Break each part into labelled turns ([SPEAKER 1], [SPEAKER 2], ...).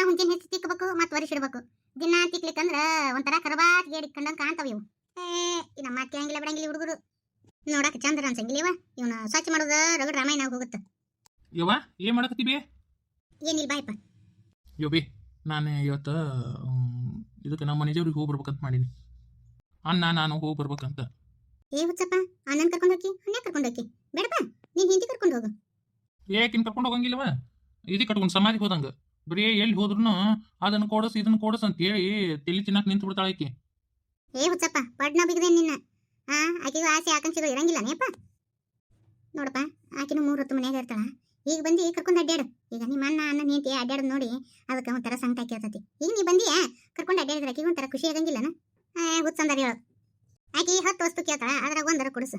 [SPEAKER 1] ದಿನ ಹುಂಚಿನ ಹೆಚ್ಚು ತಿಕ್ಕಬೇಕು ಮತ್ತೆ ಒರಿಸಿಡ್ಬೇಕು ದಿನ ತಿಕ್ಲಿಕ್ಕಂದ್ರ ಒಂಥರ ಕರಬಾತ್ ಗೇಡಿ ಕಂಡಂಗೆ ಕಾಣ್ತಾವ ಇವು. ಏ ನಮ್ಮ ಮಾತಿ ಹಂಗಿಲ್ಲ ಬಿಡಂಗಿಲ್ಲ ಹುಡುಗರು. ನೋಡಕ್ಕೆ ಚಂದ್ರ ಅನ್ಸಂಗಿಲ್ಲ ಇವ. ಇವನ ಸ್ವಚ್ಛ ಮಾಡೋದ ರಗಡ್ ರಾಮಾಯಣ ಹೋಗುತ್ತೆ.
[SPEAKER 2] ಯವ್ವ ಏನ್ ಮಾಡಕತ್ತಿ ಬೇ?
[SPEAKER 1] ಏನಿಲ್ಲ ಬಾಯಪ್ಪ
[SPEAKER 2] ಯೋ ಬೇ ನಾನು ಇವತ್ತು ಇದಕ್ಕೆ ನಮ್ಮ ಮನೆದೇವ್ರಿಗೆ ಹೋಗಿ ಬರ್ಬೇಕಂತ ಮಾಡೀನಿ. ಅಣ್ಣ ನಾನು ಹೋಗಿ ಬರ್ಬೇಕಂತ.
[SPEAKER 1] ಏ ಹುಚ್ಚಪ್ಪ ಅಣ್ಣನ ಕರ್ಕೊಂಡು ಹೋಗಿ ಅಣ್ಣ ಕರ್ಕೊಂಡು ಹೋಗಿ ಬೇಡಪ್ಪ ನೀನು ಹಿಂದಿ ಕರ್ಕೊಂಡು ಹೋಗು.
[SPEAKER 2] ಏಕಿನ್ ಕರ್ಕೊಂಡು ಹೋಗಂಗಿಲ್ಲವ? ಇದು ಕಟ್ಕೊಂಡು ಸಮಾಧಿಗೆ ಹೋದಂಗ. ಬರೀ ಎಲ್ಲಿ ಹೋದ್ರು ಅದನ್ನ ಕೊಡಸ್ ಇದನ್ನ ಕೊಡಸ್ ಅಂತ ಹೇಳಿ ತಿಳಿ ತಿನ್ನಕ್ ನಿಂತು ಬಿಡ್ತಾಳೆ ಆಕಿ.
[SPEAKER 1] ಏ ಹುಚ್ಚಪ್ಪ ಪಡ್ನ ಬಿಗದೆ ನಿನ್ನ? ಆ ಆಕೆಗೂ ಆಸೆ ಆಕಾಂಕ್ಷೆಗಳು ಇರಂಗಿಲ್ಲ ನೇಪ್ಪ ನೋಡಪ್ಪ ಆಕಿನೂ ಮೂರು ಹೊತ್ತು ಮನ್ಯಾಗ ಇರ್ತಾಳ. ಈಗ ಬಂದು ಕರ್ಕೊಂಡು ಅಡ್ಡಾಡು ಈಗ ನಿಮ್ಮ ಅಣ್ಣ ಅಣ್ಣ ನಿಂತಿ ಅಡ್ಡಾಡೋದು ನೋಡಿ ಅದಕ್ಕೆ ಒಂಥರ ಸಂಕಟ ಕೇಳ್ತತಿ ಈಗ ನೀ ಬಂದಿಯಾ? ಕರ್ಕೊಂಡು ಅಡ್ಡಾಡಿದ್ರೆ ಆಕಿಗೆ ಒಂಥರ ಖುಷಿ ಆಗಂಗಿಲ್ಲನ ಹುಚ್ಚಂದಾರ ಹೇಳು. ಆಕಿ ಹತ್ತು ವಸ್ತು ಕೇಳ್ತಾಳ ಅದ್ರಾಗ ಒಂದರ ಕೊಡಿಸು.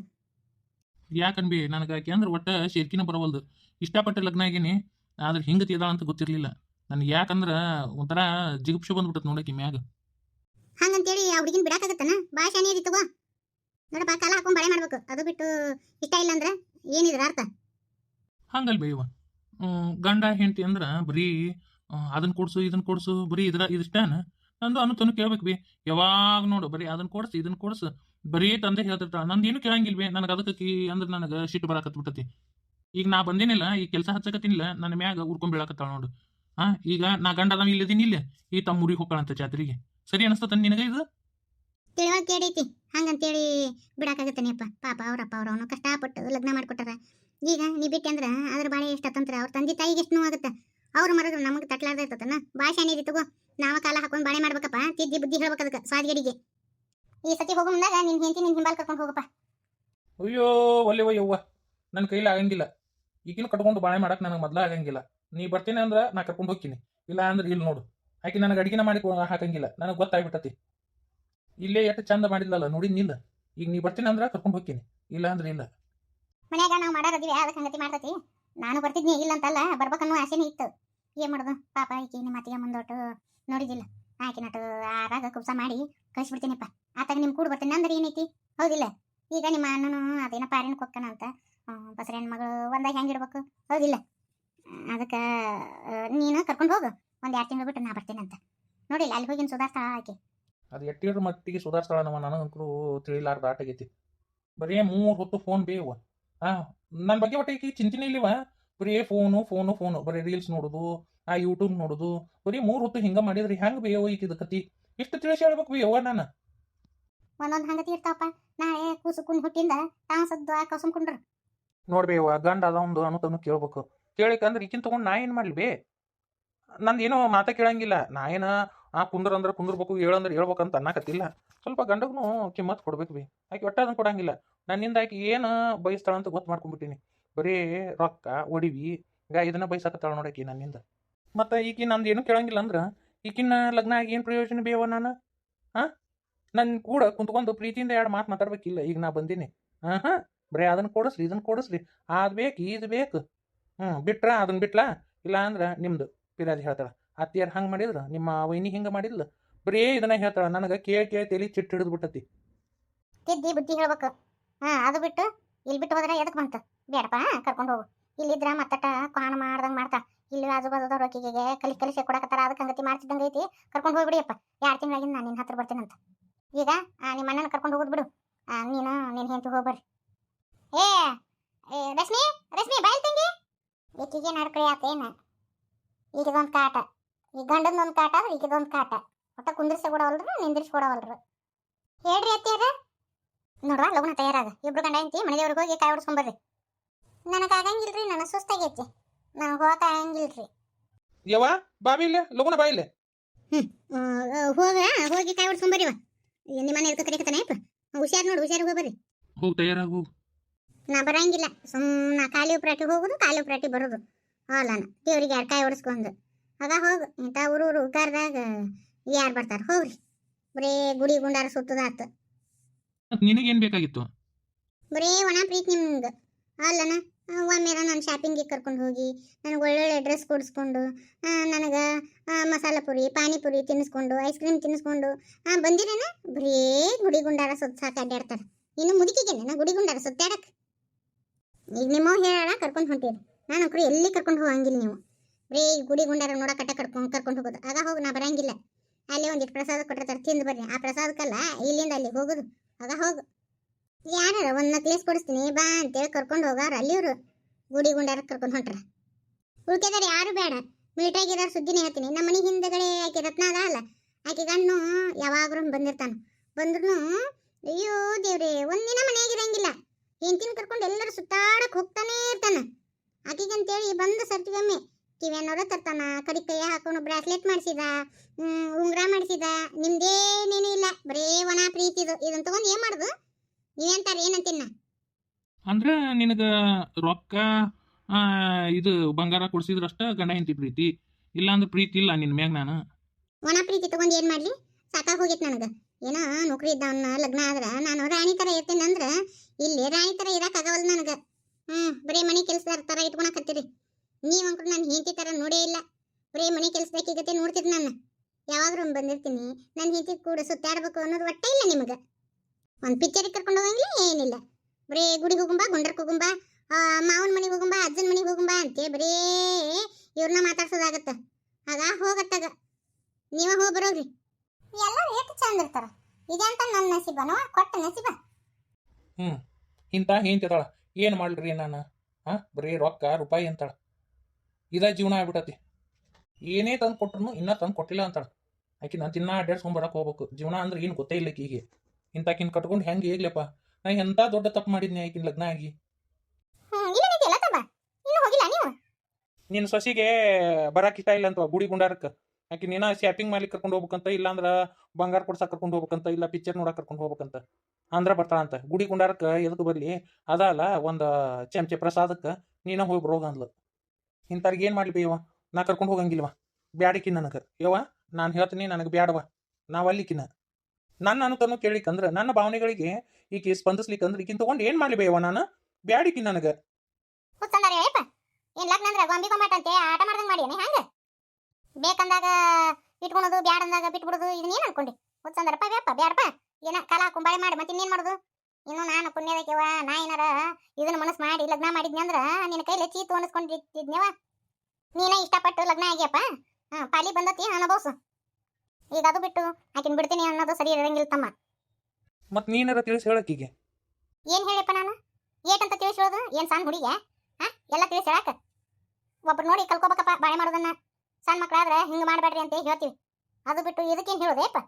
[SPEAKER 2] ಯಾಕನ್ಬಿ ನನಗೆ ಆಕೆ ಅಂದ್ರೆ ಒಟ್ಟ ಶೇರ್ಕಿನ ಬರವಲ್ದು ಇಷ್ಟಪಟ್ಟ ಲಗ್ನ ಆಗೀನಿ ಆದ್ರೆ ಹಿಂಗ ತೀದಾಳ ಅಂತ ಗೊತ್ತಿರ್ಲಿಲ್ಲ. ನನಗೆ ಯಾಕಂದ್ರ ಒಂಥರ ಜಿಗುಪ್ಸೆ ಬಂದ್ಬಿಟ್ಟತ್ ನೋಡಕಿ ಮ್ಯಾಗ.
[SPEAKER 1] ಹಂಗಂತೇಳಿ ಆ ಹುಡುಗಿನ ಬಿಡಾಕಾಗತ್ತನ? ಭಾಳ ಶಾನೆ ಇದಿ ತಗೋ. ನೋಡಪ್ಪ ಕಾಲ ಹಾಕೊಂಡ್ ಬಳೆ ಮಾಡ್ಬೇಕು. ಅದು ಬಿಟ್ಟು ಇಷ್ಟ ಇಲ್ಲ ಅಂದ್ರೆ ಏನಿದ್ರ ಅರ್ಥ
[SPEAKER 2] ಹಂಗಲ್ ಬೇಯವ ಗಂಡ ಹೆಂಡತಿ ಅಂದ್ರ ಬರೀ ಅದನ್ನ ಕೊಡ್ಸು ಇದನ್ನ ಕೊಡ್ಸು ಬರೀ ಇದ್ರ ಇದಿಷ್ಟಾನ? ನಂದು ಅನು ತನು ಕೇಳ್ಬೇಕು ಬಿ. ಯಾವಾಗ ನೋಡು ಬರೀ ಅದನ್ನ ಕೊಡ್ಸು ಇದನ್ನ ಕೊಡ್ಸು. ಬರೀ ತಂದೆ ಹೇಳ್ತಿರ್ತಾಳ ನಂದು ಏನು ಕೇಳಂಗಿಲ್ಲ ಬಿ. ನನಗೆ ಅದಕ್ಕೆ ಅಂದ್ರೆ ನನಗೆ ಸಿಟ್ಟು ಬರಾಕತ್ ಬಿಟ್ಟತಿ ಈಗ ನಾ ಬಂದೇನಿಲ್ಲ ಈ ಕೆಲಸ ಹಚ್ಚಕತ್ತಿನಿಲ್ಲ ನನ್ನ ಮ್ಯಾಗ ಉರ್ಕೊಂಡ್ ಬೀಳಾಕತ್ತಾಳ ನೋಡು. ಹಾ ಈಗ ನಾ ಗಂಡ ಅದಾವ ಇಲ್ಲದೀನಿ ಇಲ್ಲ. ಈ ತಮ್ಮ ಊರಿಗೆ ಹೋಗ್ಕಳಂತ ಜಾತ್ರೆಗೆ. ಸರಿ ಅನಿಸ್ತದ ನಿನಗೆ ಇದು?
[SPEAKER 1] ತಿಳಿವಾಗ ಕೇಳೈತಿ. ಹಂಗಂತೇಳಿ ಬಿಡಾಕಾಗತ್ತೇನಪ್ಪ ಪಾಪ ಅವರಪ್ಪ ಅವ್ರು ಅವನು ಕಷ್ಟಪಟ್ಟು ಲಗ್ನ ಮಾಡ್ಕೊಟ್ಟಾರ. ಈಗ ನೀ ಬಿಟ್ಟೆ ಅಂದ್ರ ಅದ್ರ ಬಾಳೆ ಅತಂತ್ರ ಅವ್ರ ತಂದೆ ತಾಯಿಗೆ ಎಷ್ಟು ನೋವಾಗುತ್ತೆ. ಅವ್ರು ಮರದ್ರು ನಮಗೆ ತಟ್ಲಾರ್ದ ಇರ್ತತನ ಭಾಷೆ ಇದೆ ತಗೋ. ನಾವ ಕಾಲ ಹಾಕೊಂಡು ಬಾಳೆ ಮಾಡ್ಬೇಕಪ್ಪ. ತಿದ್ದಿ ಬುದ್ಧಿ ಹೇಳ್ಬೇಕು ಅದಕ್ಕೆ ಸ್ವಾದಿಗಡಿಗೆ. ಈ ಸತಿ ಹೋಗೋ ಮುಂದಾಗ ನಿನ್ ಹೆಂಡತಿ ನಿನ್ ಹಿಂಬಾಲ್ ಕರ್ಕೊಂಡು ಹೋಗಪ್ಪ.
[SPEAKER 2] ಅಯ್ಯೋ ಒಲ್ಲೆ ಯವ್ವ ನನ್ನ ಕೈಲಿ ಆಗಂಗಿಲ್ಲ ಈಗಿನ ಕಟ್ಕೊಂಡು ಬಾಳೆ ಮಾಡಕ್ ನನಗೆ ಮೊದ್ಲ ಆಗಂಗಿಲ್ಲ ನೀ ಬರ್ತೀನಿ ಅಂದ್ರ ನಾ ಕರ್ಕೊಂಡು ಹೋಗ್ತೀನಿ. ಇಲ್ಲ ಅಂದ್ರೆ ಇಲ್ಲಿ ನೋಡು. ಆಕಿ ನನಗೆ ಅಡಿಗೆನ ಮಾಡಿ ಹಾಕಂಗಿಲ್ಲ. ನನಗೆ ಗೊತ್ತಾಗ್ಬಿಟ್ಟತಿ. ಇಲ್ಲೇ ಎಷ್ಟು ಚಂದ ಮಾಡಿದ್ಲಲ್ಲ ನೋಡಿದ್ನಿಲ್ಲ ಈಗ ನೀ ಬರ್ತೀನಿ ಅಂದ್ರ ಕರ್ಕೊಂಡು ಹೋಗ್ತೀನಿ. ಇಲ್ಲ ಅಂದ್ರೆ ಇಲ್ಲ.
[SPEAKER 1] ಮನ್ಯಾಗ ನಾವು ಮಾಡೋದಿವಿ ಅದಕ್ಕೆ ಸಂಗತಿ ಮಾಡ್ತತಿ. ನಾನು ಬರ್ತಿದ್ನಿ, ಇಲ್ಲ ಅಂತಲ್ಲ ಬರ್ಬೇಕನ್ನೋ ಆಸೆನೇ ಇತ್ತು. ಏನ್ ಮಾಡೋದು? ಪಾಪ ಈಕಿ ನಿಮ್ಮ ಅತ್ತಿಗೆ ಮುಂದೊಟ್ಟು ನೋಡಿದಿಲ್ಲ ಆಕಿ ನಟು ಆರಾಗ ಕುಬ್ಸ ಮಾಡಿ ಕಳಿಸ್ಬಿಡ್ತೀನಿಪ್ಪ. ಆತಾಗ ನಿಮ್ ಕೂಡ ಬರ್ತೀನಿ, ಅಂದ್ರೆ ಏನೈತಿ? ಹೌದಿಲ್ಲ. ಈಗ ನಿಮ್ಮ ಅಣ್ಣನು ಅದೇನ ಪಾರಿನ ಕೊಕ್ಕನ ಅಂತ ಬಸರ ಮಗಳು ಒಂದಾಗ ಹೆಂಗಿಡ್ಬೇಕು ಹೌದಿಲ್ಲ. ಅದಕ್ಕೆ ನೀನು ಕರ್ಕೊಂಡು ಹೋಗು. ಒಂದು ಎರಡು ತಿಂಗಳು ಬಿಟ್ಟು ನಾ ಬರ್ತೀನಿ ಅಂತ. ನೋಡಿಲ್ಲ ಅಲ್ಲಿ ಹೋಗಿನ ಸುಧಾರ್ಸ್ತಾಳ ಆಕೆ
[SPEAKER 2] ಅದು ಎಟ್ಟಿರ ಮಟ್ಟಿಗೆ ಸುಧಾರಿಸ್ತಾಳ ನಮ್ಮ ನನಗಂತೂ ತಿಳಿಲಾರ್ದ ಆಟ ಆಗೈತಿ. ಬರೀ ಮೂರು ಹೊತ್ತು ಫೋನ್ ಬೇವ ಹಾಂ ನನ್ನ ಬಗ್ಗೆ ಒಟ್ಟಿಗೆ ಈಕಿ ಚಿಂತನೆ ಇಲ್ಲಿವ. ಬರೀ ಫೋನು ಫೋನು ಫೋನು ಬರೀ ರೀಲ್ಸ್ ನೋಡೋದು ಆ ಯೂಟ್ಯೂಬ್ ನೋಡೋದು. ಬರೀ ಮೂರು ಹೊತ್ತು ಹಿಂಗ ಮಾಡಿದ್ರಿ ಹೆಂಗೆ ಬೇಯವ ಈಕಿದ ಕತಿ? ಇಷ್ಟು ತಿಳಿಸಿ ಹೇಳ್ಬೇಕು ಬೇಯವ್ವ ನಾನು.
[SPEAKER 1] ಒಂದೊಂದು ಹಂಗತಿ ಇರ್ತಾವಪ್ಪ. ನಾಳೆ ಕೂಸು ಕುಂದ್ ಹುಟ್ಟಿಂದ ತಾಸದ್ದು ಕಸುಮ್ ಕುಂಡ್ರ.
[SPEAKER 2] ನೋಡ್ಬೇವ ಗಂಡ ಅದ ಒಂದು ಅನ್ನೋದನ್ನು ಕೇಳ್ಬೇಕು. ಕೇಳಿಕಂದ್ರೆ ಈಕಿನ ತಗೊಂಡು ನಾ ಏನು ಮಾಡ್ಲಿ ಬೇ? ನಂದು ಏನೋ ಮಾತ ಕೇಳಂಗಿಲ್ಲ. ನಾ ಏನ ಆ ಕುಂದ್ರ ಅಂದ್ರೆ ಕುಂದ್ರಬೇಕು ಹೇಳಂದ್ರೆ ಹೇಳ್ಬೇಕಂತ ಅನ್ನಕತ್ತಿಲ್ಲ. ಸ್ವಲ್ಪ ಗಂಡಗೂ ಕಿಮ್ಮತ್ ಕೊಡ್ಬೇಕು ಬಿ. ಆಕೆ ಒಟ್ಟ ಅದನ್ನು ಕೊಡಂಗಿಲ್ಲ. ನನ್ನಿಂದ ಆಕೆ ಏನು ಬಯಸ್ತಾಳ ಅಂತ ಗೊತ್ತು ಮಾಡ್ಕೊಂಡ್ಬಿಟ್ಟಿನಿ ಬರೀ ರೊಕ್ಕ, ಒಡಿವಿ ಈಗ ಇದನ್ನ ಬಯಸಕತ್ತಾಳ ನೋಡಕಿ ನನ್ನಿಂದ. ಮತ್ತು ಈಕಿ ನಂದು ಏನು ಕೇಳಂಗಿಲ್ಲ ಅಂದ್ರೆ ಈಕಿನ ಲಗ್ನ ಆಗಿ ಏನು ಪ್ರಯೋಜನ ಬೇವ ನಾನು? ಹಾಂ ನನ್ನ ಕೂಡ ಕುಂತ್ಕೊಂಡು ಪ್ರೀತಿಯಿಂದ ಎರಡು ಮಾತು ಮಾತಾಡ್ಬೇಕಿಲ್ಲ. ಈಗ ನಾ ಬಂದೀನಿ. ಹಾಂ ಹಾಂ ಬರೀ ಅದನ್ನ ಕೊಡಿಸ್ರಿ ಇದನ್ನು ಕೊಡಿಸ್ರಿ ಅದು ಬೇಕು ಇದು ಬೇಕು. ಹ್ಞೂ ಬಿಟ್ರ ಅದನ್ನ ಬಿಟ್ಲಾ? ಇಲ್ಲ ಅಂದ್ರೆ ನಿಮ್ದು. ಪಿರಾಜಿ ಹೇಳ್ತಾಳೆ, ಅತ್ತಿಯರ್ ಹಂಗೆ ಮಾಡಿದ್ರು? ನಿಮ್ಮ ವೈನಿ ಹಿಂಗೆ ಮಾಡಿದ್ಲು? ಬರೀ ಇದನ್ನ ಹೇಳ್ತಾಳೆ, ನನಗೆ ಕೇಳಿ ಕೇಳಿ ತಲೆ ಚಿಟ್ಟು ಹಿಡಿದು ಬಿಟ್ಟತಿ.
[SPEAKER 1] ತಿದ್ದಿ ಬುದ್ಧಿ ಹೇಳ್ಬೇಕು. ಹಾಂ, ಅದು ಬಿಟ್ಟು ಇಲ್ಲಿ ಬಿಟ್ಟು ಹೋದ್ರೆ ಎದಕ್ಕೆ ಬಂತು? ಬೇಡಪ್ಪ ಕರ್ಕೊಂಡು ಹೋಗು. ಇಲ್ಲಿದ್ರ ಮತ್ತಟ ಕಾಣ ಮಾಡ್ದಂಗೆ ಮಾಡ್ತಾ. ಇಲ್ಲಿ ಆಜು ಬಾಜುದವ್ರ ಆಕಿಗೆ ಕಲಿ ಕಲಿಸಿ ಕೊಡಕತ್ತಾರ ಅದಕ್ಕೆ ಹಂಗತಿ ಮಾಡ್ತಿದ್ದಂಗೆ ಐತಿ. ಕರ್ಕೊಂಡು ಹೋಗ್ಬಿಡಿಯಪ್ಪ. ಎರಡು ತಿಂಗಳಾಗಿಂದ ನಾನು ನಿನ್ನ ಹತ್ರ ಬರ್ತೀನಂತ. ಈಗ ನಿಮ್ಮ ಅಣ್ಣನ ಕರ್ಕೊಂಡು ಹೋಗೋದು ಬಿಡು. ನೀನು ನೀನು ಹೆಂಡತಿ ಹೋಗ್ಬರ್ರಿ ಏ, ರಶ್ಮಿ ರಶ್ಮಿ. ಈಕಿಗೆ ನಡ್ಕಳಿ ಆತೇನ ಈಗಿದೊಂದು ಕಾಟ. ಈ ಗಂಡದೊಂದು ಕಾಟ ಆದ್ರೆ ಈಗಿದೊಂದು ಕಾಟ. ಒಟ್ಟ ಕುಂದಿರ್ಸಿ ಕೊಡವಲ್ರು ನಿಂದಿರ್ಸಿ ಕೊಡವಲ್ರು ಹೇಳ್ರಿ ಅತ್ತಿಯರ ನೋಡುವ ಲಗ್ನ ತಯಾರಾಗ ಇಬ್ರು ಗಂಡ ಹೆಂಡತಿ ಮನೆದೇವ್ರಿಗೆ ಹೋಗಿ ಕಾಯಿ ಹೊಡ್ಸ್ಕೊಂಬರ್ರಿ ನನಗೆ ಆಗಂಗಿಲ್ರಿ ನನಗೆ ಸುಸ್ತಾಗೈತಿ. ನಾನು ಹೋಗಕ್ಕೆ ಆಗಂಗಿಲ್ರಿ.
[SPEAKER 2] ಯವ್ವ ಬಾವಿ ಇಲ್ಲ ಲಗುನ ಬಾ ಇಲ್ಲೇ.
[SPEAKER 1] ಹೋಗ ಹೋಗಿ ಕಾಯಿ ಹೊಡ್ಸ್ಕೊಂಬರ್ರಿವ ನಿಮ್ಮ ಮನೆ ಎದಕ್ಕೆ ಕರಿಕತ್ತಾನೆ ಹುಷಾರ್ ನೋಡು ಹುಷಾರ್ ಹೋಗ್ಬರ್ರಿ
[SPEAKER 2] ಹೋಗಿ ತಯಾರಾಗಿ ಹೋಗು.
[SPEAKER 1] ನಾ ಬರಂಗಿಲ್ಲ. ಸುಮ್ಮನೆ ಖಾಲಿ ಉಪ್ರಾಟಿ ಹೋಗೋದು ಖಾಲಿ ಉಪ್ರಾಟಿ ಬರೋದು. ಹೋಲನ ದೇವ್ರಿಗೆ ಎರಡು ಕಾಯಿ ಹೊಡ್ಸ್ಕೊಂಡು. ಅದ ಹೋಗು. ಇಂಥ ಊರು ಊರು ಉಗಾರ್ದಾಗ ಯಾರು ಬರ್ತಾರೆ? ಹೋಗ್ರಿ. ಬರೀ ಗುಡಿ ಗುಂಡಾರ ಸುತ್ತದಾತು.
[SPEAKER 2] ನಿನಗೇನು ಬೇಕಾಗಿತ್ತು?
[SPEAKER 1] ಬರೀ ಒಣ ಪ್ರೀತಿ ನಿಮ್ಗೆ. ಅಲ್ಲನ. ಒಮ್ಮೆ ನಾನು ಶಾಪಿಂಗಿಗೆ ಕರ್ಕೊಂಡು ಹೋಗಿ ನನಗೆ ಒಳ್ಳೊಳ್ಳೆ ಡ್ರೆಸ್ ಕೊಡಿಸ್ಕೊಂಡು ನನಗೆ ಮಸಾಲ ಪುರಿ ಪಾನಿಪುರಿ ತಿನ್ನಿಸ್ಕೊಂಡು ಐಸ್ ಕ್ರೀಮ್ ತಿನ್ನಿಸ್ಕೊಂಡು ಬಂದಿರೇನ? ಬರೀ ಗುಡಿ ಗುಂಡಾರ ಸುತ್ತ ಸಾಕು ಅಡ್ಡಾಡ್ತಾರೆ ಇನ್ನು ಮುದುಕಿಗೆ ನಾ ಗುಡಿ ಗುಂಡಾರ ಸುತ್ತಾಡಕ್ಕೆ ಈಗ ನಿಮ್ಮ ಹೇಳ ಕರ್ಕೊಂಡು ಹೊಂಟೀರಿ. ನಾನು ಅಂಕರು ಎಲ್ಲಿ ಕರ್ಕೊಂಡು ಹೋಗಂಗಿಲ್ಲ ನೀವು. ಬರೀ ಗುಡಿ ಗುಂಡಾರ ನೋಡ ಕಟ್ಟ ಕಟ್ಕೊಂಡು ಕರ್ಕೊಂಡು ಹೋಗೋದು. ಆಗ ಹೋಗಿ ನಾ ಬರಂಗಿಲ್ಲ. ಅಲ್ಲಿ ಒಂದಿಟ್ಟು ಪ್ರಸಾದ ಕೊಟ್ಟಿರ್ತಾರೆ ತಿಂದು ಬರ್ರಿ. ಆ ಪ್ರಸಾದಕ್ಕಲ್ಲ ಇಲ್ಲಿಂದ ಅಲ್ಲಿಗೆ ಹೋಗೋದು. ಆಗ ಹೋಗು. ಯಾರ ಒಂದು ನಕ್ಲೇಸ್ ಕೊಡಿಸ್ತೀನಿ, ಬಾ ಅಂತೇಳಿ ಕರ್ಕೊಂಡು ಹೋಗಾರ ಅಲ್ಲಿ ಇವ್ರು. ಗುಡಿ ಗುಂಡಾರ ಕರ್ಕೊಂಡು ಹೊಂಟ್ರ. ಉಳ್ಕೆದಾರ ಯಾರು ಬೇಡ. ಮಿಲಿಟ್ರಿಯಾಗಿದಾರ ಸುದ್ದಿನೇ ಹೇಳ್ತೀನಿ. ನಮ್ಮ ಮನೆ ಹಿಂದೆಗಡೆ ಆಕೆ ರತ್ನ ಅದ ಅಲ್ಲ, ಆಕೆ ಗಣ್ಣು ಯಾವಾಗ್ರೂ ಬಂದಿರ್ತಾನೆ. ಬಂದ್ರು ಅಯ್ಯೋ ದೇವ್ರೆ, ಒಂದಿನ ಮನೆಯಾಗಿರಂಗಿಲ್ಲ. ಹೆಂಡತಿನ ಕರ್ಕೊಂಡು ಎಲ್ಲರೂ ಸುತ್ತಾಡಕ್ಕೆ ಹೋಗ್ತಾನೆ ಇರ್ತಾನ. ಆಕಿಗೆ ಅಂತೇಳಿ ಬಂದ ಸರ್ತಿಗೊಮ್ಮೆ ಕಿವಿಯನ್ನೋರ ತರ್ತಾನ ಕಡಿ ಕೈ ಹಾಕೊಂಡು ಬ್ರಾಸ್ಲೆಟ್ ಮಾಡಿಸಿದ ಉಂಗ್ರ ಮಾಡಿಸಿದ. ನಿಮ್ದೇನೇನು ಇಲ್ಲ. ಬರೇ ಒಣ ಪ್ರೀತಿದು ಇದನ್ನ ತಗೊಂಡು ಏನ್ ಮಾಡುದು? ನೀವೇಂತಾರ ಏನಂತಿನ್ನ
[SPEAKER 2] ಅಂದ್ರೆ ನಿನಗ ರೊಕ್ಕ ಇದು ಬಂಗಾರ ಕೊಡ್ಸಿದ್ರಷ್ಟ ಗಂಡ ಹೆಂಡತಿ ಪ್ರೀತಿ. ಇಲ್ಲ ಅಂದ್ರೆ ಪ್ರೀತಿ ಇಲ್ಲ ನಿನ್ನ ಮ್ಯಾಗ ನಾನು.
[SPEAKER 1] ಒಣ ಪ್ರೀತಿ ತಗೊಂಡು ಏನ್ ಮಾಡ್ಲಿ? ಸಾಕಾಗಿ ಹೋಗಿತ್ತು ನನಗ. ಏನೋ ನೌಕರಿ ಇದ್ದವನ್ನ ಲಗ್ನ ಆದ್ರ ನಾನು ರಾಣಿ ತರ ಇರ್ತೇನೆ ಅಂದ್ರ ಇಲ್ಲಿ ರಾಣಿ ತರ ಇರಕ್ ಆಗವಲ್ ನನಗ. ಹ್ಮ್, ಬರೀ ಮನೆ ಕೆಲಸದಾರ ತರ ಇಟ್ಕೊಳಕತ್ತೀರಿ. ನೀವ್ ಅಂಕ್ರು ನನ್ನ ಹೆಂಡತಿ ತರ ನೋಡೇ ಇಲ್ಲ. ಬರೀ ಮನೆ ಕೆಲಸದಕ್ಕೆ ಗತೆ ನೋಡ್ತೀರಿ ನನ್ನ ಯಾವಾಗ್ರೂ ಬಂದಿರ್ತೀನಿ. ನನ್ನ ಹೆಂಡತಿ ಕೂಡ ಸುತ್ತಾಡ್ಬೇಕು ಅನ್ನೋದು ಒಟ್ಟೆ ಇಲ್ಲ ನಿಮಗೆ. ಒಂದ್ ಪಿಕ್ಚರಿಗೆ ಕರ್ಕೊಂಡು ಹೋಗಂಗಿಲ್ಲ ಏನಿಲ್ಲ. ಬರೀ ಗುಡಿಗೆ ಹೋಗುಂಬ ಗುಂಡರ್ ಹೋಗುಂಬಾ ಮಾವನ ಮನೆಗೆ ಹೋಗುಂಬ, ಅಜ್ಜನ ಮನೆಗೆ ಹೋಗುಂಬ ಅಂತೇಳಿ ಬರೀ ಇವ್ರನ್ನ ಮಾತಾಡ್ಸೋದಾಗತ್ತ. ಆಗ ಹೋಗತ್ತಾಗ. ನೀವ ಹೋಗಿ ಬರೋಗ್ರಿ. ಎಲ್ಲರೂ ಎಷ್ಟು ಚಂದ ಇದಂತ ನನ್ನ ನಸೀಬನೋ, ಕೊಟ್ಟ ನಸೀಬ.
[SPEAKER 2] ಹ್ಞೂ ಇಂತ ಹೆಂತಿದಾಳ ಏನು ಮಾಡ್ರಿ ನಾನು? ಹಾಂ ಬರೀ ರೊಕ್ಕ ರೂಪಾಯಿ ಅಂತಾಳೆ. ಇದ ಜೀವನ ಆಗ್ಬಿಟ್ಟತಿ ಏನೇ ತಂದು ಕೊಟ್ರು ಇನ್ನೂ ತಂದು ಕೊಟ್ಟಿಲ್ಲ ಅಂತಾಳೆ. ಆಕೆ ನಾನು ತಿನ್ನ ಅಡ್ಡಾಡ್ಸ್ಕೊಂಬರಕ್ಕೆ ಹೋಗ್ಬೇಕು. ಜೀವನ ಅಂದ್ರೆ ಏನು ಗೊತ್ತೇ ಇಲ್ಲ ಈಗ ಇಂಥಕಿನ್ ಕಟ್ಕೊಂಡು ಹೆಂಗೆ ಹೇಗ್ಲಪ್ಪ ನಾ ಎಂಥ ದೊಡ್ಡ ತಪ್ಪು ಮಾಡಿದ್ನಿ ಆಕಿನ ಲಗ್ನ ಆಗಿ. ನಿನ್ನ ಸೊಸಿಗೆ ಬರಕ್ಕೆ ಇಷ್ಟ ಇಲ್ಲ ಅಂತ ಗುಡಿ ಗುಂಡಾರಕ್ಕೆ ಆಕೆ ನೀನ ಶಾಪಿಂಗ್ ಮಾಡ್ಲಿಕ್ಕೆ ಕರ್ಕೊಂಡು ಹೋಗ್ಬೇಕಂತ ಇಲ್ಲಾಂದ್ರ ಬಂಗಾರ ಕೊಡ್ಸಕ್ಕೆ ಕರ್ಕೊಂಡು ಹೋಗ್ಬೇಕಂತ ಇಲ್ಲ ಪಿಕ್ಚರ್ ನೋಡಕ್ಕೆ ಕರ್ಕೊಂಡು ಹೋಗ್ಬೇಕಂತ. ಅಂದ್ರ ಬರ್ತಾಳಂತ ಗುಡಿ ಕುಂಡಾರಕ್ಕೆ ಎದಕ್ಕೆ ಬರ್ಲಿ? ಅದಲ್ಲ ಒಂದು ಚಮಚೆ ಪ್ರಸಾದಕ್ಕೆ ನೀನ ಹೋಗಿ ಬರೋಗ ಅಂದ್ಲು. ಇಂಥವ್ರಿಗೆ ಏನು ಮಾಡ್ಲಿ ಬೇಯವ ನಾ ಕರ್ಕೊಂಡು ಹೋಗಂಗಿಲ್ವ? ಬ್ಯಾಡಿಕಿ ನನಗೆ. ಯವ್ವ, ನಾನು ಹೇಳ್ತೀನಿ ನನಗೆ ಬ್ಯಾಡವ ನಾವು ಅಲ್ಲಿಕಿನ. ನನ್ನ ಅನುತನು ಕೇಳಿಕಂದ್ರೆ, ನನ್ನ ಭಾವನೆಗಳಿಗೆ ಈಕಿ ಸ್ಪಂದಿಸ್ಲಿಕ್ಕಂದ್ರೆ ಈಕಿನ ತೊಗೊಂಡು ಏನು ಮಾಡ್ಲಿ ಬೇಯವ ನಾನು? ಬ್ಯಾಡಿಕಿ ನನಗೆ.
[SPEAKER 1] ಅಂತೆ ಆಟ ಹಂಗ ಬೇಕಂದಾಗ ಇಟ್ಕೊಳೋದು ಬ್ಯಾಡ ಅಂದಾಗ ಬಿಟ್ಬಿಡೋದು ಅನ್ಕೊಂಡಿ? ಹುಚ್ಚಂದಾರಪ್ಪ ಬೇಪ, ಬ್ಯಾಡಪ್ಪ. ಏನ ಕಲಾ ಕುಂಬಾಳೆ ಮಾಡಿ ಮತ್ತೆ ಇನ್ನೇನ್ ಮಾಡುದು? ಇನ್ನು ನಾನು ಪುಣ್ಯದಕ್ಕೆವ ನಾ ಏನಾರ ಇದನ್ನ ಮನಸ್ ಮಾಡಿ ಲಗ್ನ ಮಾಡಿದ್ನಿ ಅಂದ್ರ ನಿನ್ನ ಕೈಲಿ ಚೀತು ಅನಿಸ್ಕೊಂಡಿರ್ತಿದ್ನೇವ ನೀನ ಇಷ್ಟಪಟ್ಟು ಲಗ್ನ ಆಗ್ಯಪ್ಪ? ಹಾ ಪಾಲಿ ಬಂದತಿ ಅನುಭವ್ಸು. ಈಗ ಅದು ಬಿಟ್ಟು ಆಕಿನ್ ಬಿಡ್ತೀನಿ ಅನ್ನೋದು ಸರಿ ಇರಂಗಿಲ್ಲ ತಮ್ಮ.
[SPEAKER 2] ಮತ್ ನೀನಾರ ತಿಳಿಸಿ ಹೇಳಕ್ಕೀಗೆ
[SPEAKER 1] ಏನ್ ಹೇಳಪ್ಪ ನಾನು? ಏಟಂತ ತಿಳಿಸೋದು ಏನ್ ಸಣ್ಣ ಹುಡುಗಿ ಹಾ ಎಲ್ಲ ತಿಳಿಸಿ ಹೇಳಕ. ಒಬ್ರು ನೋಡಿ ಕಲ್ಕೋಬೇಕಪ್ಪ ಬಾಳೆ ಮಾಡೋದನ್ನ. ಸಣ್ಣ ಮಕ್ಕಳಾದ್ರೆ ಹಿಂಗೆ ಮಾಡಬೇಡ್ರಿ ಅಂತ ಹೇಳ್ತೀವಿ. ಅದು ಬಿಟ್ಟು ಇದಕ್ಕೇನು ಹೇಳೋದೇಪ್ಪ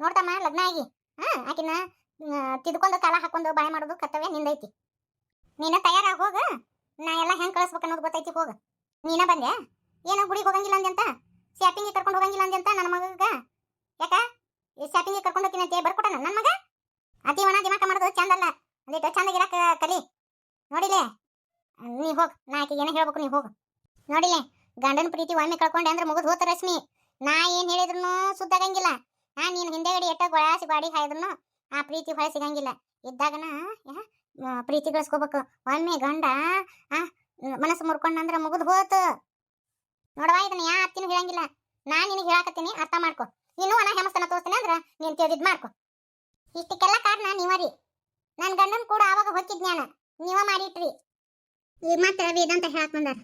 [SPEAKER 1] ನೋಡ್ತಮ್ಮ ಲಗ್ನ ಆಗಿ. ಹಾ ಆಕಿನ ತಿದ್ಕೊಂಡು ಕಾಲ ಹಾಕೊಂಡು ಬಾಯ್ ಮಾಡೋದು ಕರ್ತವ್ಯ ನಿಂದೈತಿ. ನೀನ ತಯಾರಾಗಿ ಹೋಗ, ನಾ ಎಲ್ಲ ಹೆಂಗೆ ಕಳಿಸ್ಬೇಕು ಅನ್ನೋದು ಗೊತ್ತೈತಿ, ಹೋಗ. ನೀನ ಬಂದೆ, ಏನೋ ಗುಡಿಗೆ ಹೋಗಂಗಿಲ್ಲ ಅಂದ್ಯಂತ ಶಾಪಿಂಗಿಗೆ ಕರ್ಕೊಂಡು ಹೋಗಂಗಿಲ್ಲ ಅಂದ್ಯಂತ ನನ್ನ ಮಗಗ. ಯಾಕ? ಶಾಪಿಂಗಿಗೆ ಕರ್ಕೊಂಡು ಹೋಗ್ತೀನಿ ಅಂತ ಬರ್ಕೊಟ್ಟ ನನ್ನ ಮಗ? ಅತಿ ಒಣ ದಿಮಾಕ ಮಾಡೋದು ಚಂದ ಅಲ್ಲ ಚಂದ ಗಿರಾಕ ಕಲಿ. ನೋಡಿಲೆ? ನೀ ಹೋಗ್, ನಾ ಆಕಿಗೆ ಏನೋ ಹೇಳ್ಬೇಕು ನೀ ಹೋಗು. ನೋಡಿಲೆ? ಗಂಡನ ಪ್ರೀತಿ ಒಮ್ಮೆ ಕಳ್ಕೊಂಡೆ ಅಂದ್ರೆ ಮುಗಿದು ಹೋತ ರಶ್ಮಿ. ನಾ ಏನು ಹೇಳಿದ್ರು ಸುದ್ದಾಗಂಗಿಲ್ಲ ನಾ ನೀನು ಹಿಂದೆಗಡೆ ಎಷ್ಟೋ ಗೊಳಾಸಿ ಬಾಡಿ ಹಾಯ್ದ್ರು ಆ ಪ್ರೀತಿ ಹೊಳೆ ಸಿಗಂಗಿಲ್ಲ ಇದ್ದಾಗನ ಪ್ರೀತಿ ಗಳಿಸ್ಕೋಬೇಕು. ಒಮ್ಮೆ ಗಂಡ, ಆ, ಮನಸ್ಸು ಮುರ್ಕೊಂಡಂದ್ರ ಮುಗಿದು ಹೋತು. ನೋಡವಾ ಇದನ್ನ ಯಾ ಅತ್ತಿನೂ ಹೇಳಂಗಿಲ್ಲ. ನಾ ನಿನಗೆ ಹೇಳಾಕತ್ತೀನಿ, ಅರ್ಥ ಮಾಡ್ಕೊ. ಇನ್ನೂ ಅನ ಹೆಮಸ್ತನ ತೋರಿಸ್ತೀನಿ ಅಂದ್ರೆ ನೀನ್ ತಿಳಿದಿದ್ ಮಾಡ್ಕೊ. ಇಷ್ಟಕ್ಕೆಲ್ಲ ಕಾರಣ ನೀವರಿ ನನ್ನ ಗಂಡನ ಕೂಡ ಆವಾಗ ಹೊಕ್ಕಿದ್ನ್ಯಾನ. ನೀವ ಮಾಡಿಟ್ರಿ. ಈ ಮತ್ತೆ ವೇದಾಂತ ಹೇಳಕ್ ಬಂದಾರ.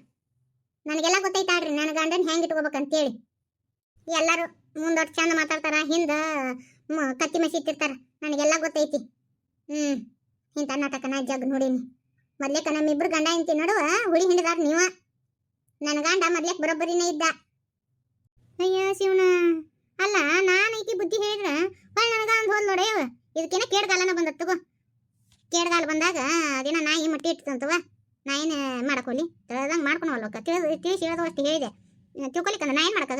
[SPEAKER 1] ನನಗೆಲ್ಲ ಗೊತ್ತೈತಾಡ್ರಿ ನನ್ನ ಗಂಡನ ಹೆಂಗ್ ಇಟ್ಕೋಬೇಕಂತೇಳಿ. ಎಲ್ಲರೂ ಮುಂದೊಟ್ಟು ಚಂದ ಮಾತಾಡ್ತಾರ, ಹಿಂದ ಕತ್ತಿ ನನಗೆ ನನಗೆಲ್ಲ ಗೊತ್ತೈತಿ. ಹ್ಮ್ ಇಂಥ ನಾಟಕನ ಜಗ್ ನೋಡೀನಿ. ಮೊದ್ಲೇಕ ನಮ್ಮಿಬ್ರು ಗಂಡ ಇಂತಿ ನಡುವ ಹುಳಿ ಹಿಂಡಿದಾರ ನೀವ. ನನ್ನ ಗಂಡ ಮೊದ್ಲೇಕ್ ಬರೋಬ್ಬರಿನೇ ಇದ್ದ. ಅಯ್ಯ ಶಿವನ ಅಲ್ಲ ನಾನು ಈಕಿ ಬುದ್ಧಿ ಹೇಳಿದ್ರ, ಹೊಳ್ ನನಗ ಅಂದ್ ಹೋದ್ ನೋಡೇವ ಇದಕ್ಕೇನ ಕೇಡ್ಗಾಲನ ಬಂದತ್ ತಗೋ. ಕೇಡ್ಗಾಲ ಬಂದಾಗ ಅದೇನ ನಾಯಿ ಮಟ್ಟಿ ಇಟ್ಟಂತವ ನಾ ಏನು ಮಾಡಕೋಲಿ ಮಾಡ್ಕೊಂಡು ಹೋಗ್ಲಕ್ಕ ತಿಳಿದು, ತಿಳಿಸಿ ಹೇಳೋದು ಅಷ್ಟು ಹೇಳಿದೆ. ತಿಳ್ಕೊಲಿಕ್ಕಂದ್ರೆ ನಾ ಏನು ಹೋಗುವಲ್ವಕ್ಕ